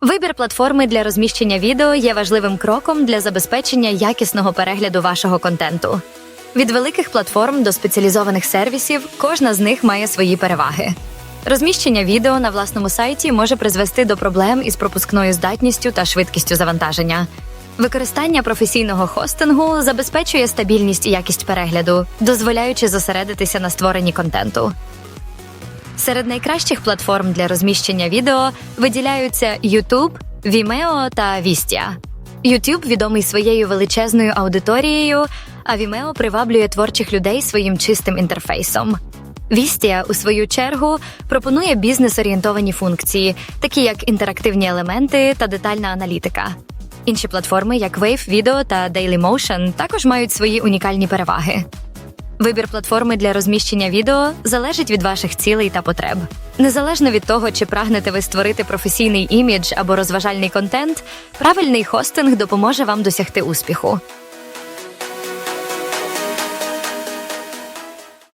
Вибір платформи для розміщення відео є важливим кроком для забезпечення якісного перегляду вашого контенту. Від великих платформ до спеціалізованих сервісів кожна з них має свої переваги. Розміщення відео на власному сайті може призвести до проблем із пропускною здатністю та швидкістю завантаження. Використання професійного хостингу забезпечує стабільність і якість перегляду, дозволяючи зосередитися на створенні контенту. Серед найкращих платформ для розміщення відео виділяються YouTube, Vimeo та Vistia. YouTube відомий своєю величезною аудиторією, а Vimeo приваблює творчих людей своїм чистим інтерфейсом. Vistia, у свою чергу, пропонує бізнес-орієнтовані функції, такі як інтерактивні елементи та детальна аналітика. Інші платформи, як Wave Video та Dailymotion, також мають свої унікальні переваги. Вибір платформи для розміщення відео залежить від ваших цілей та потреб. Незалежно від того, чи прагнете ви створити професійний імідж або розважальний контент, правильний хостинг допоможе вам досягти успіху.